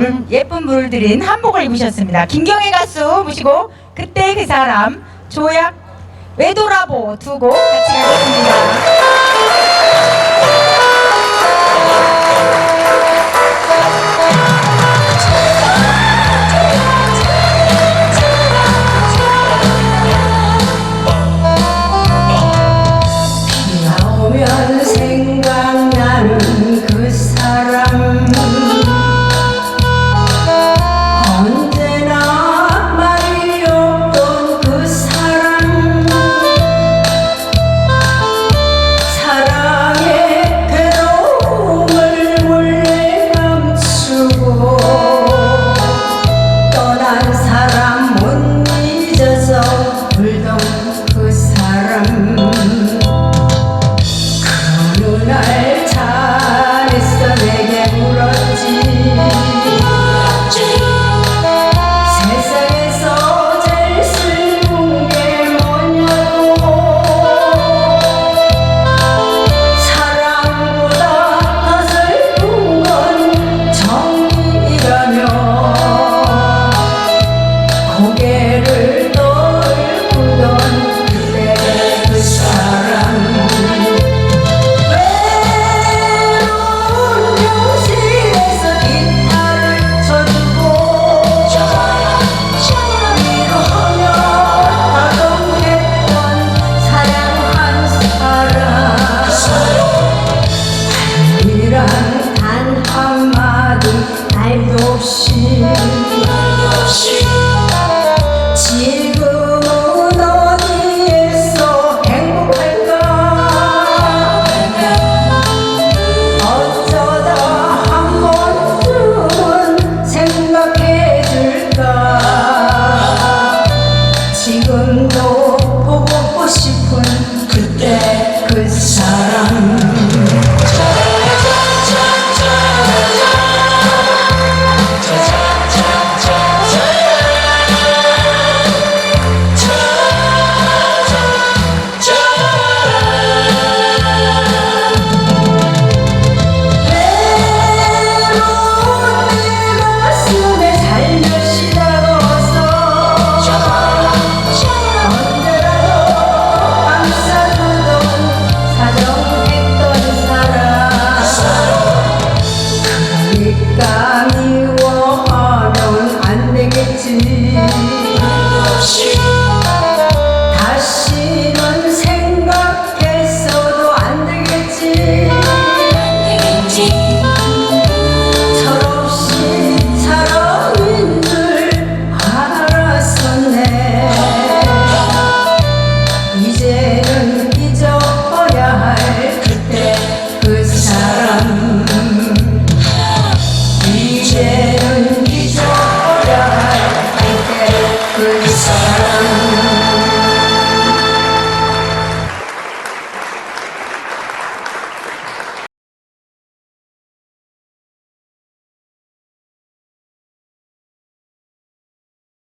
음, 예쁜 물을 들인 한복을 입으셨습니다. 김경애 가수 보시고 그때 그 사람 조약 외도라보 두고 같이 가겠습니다.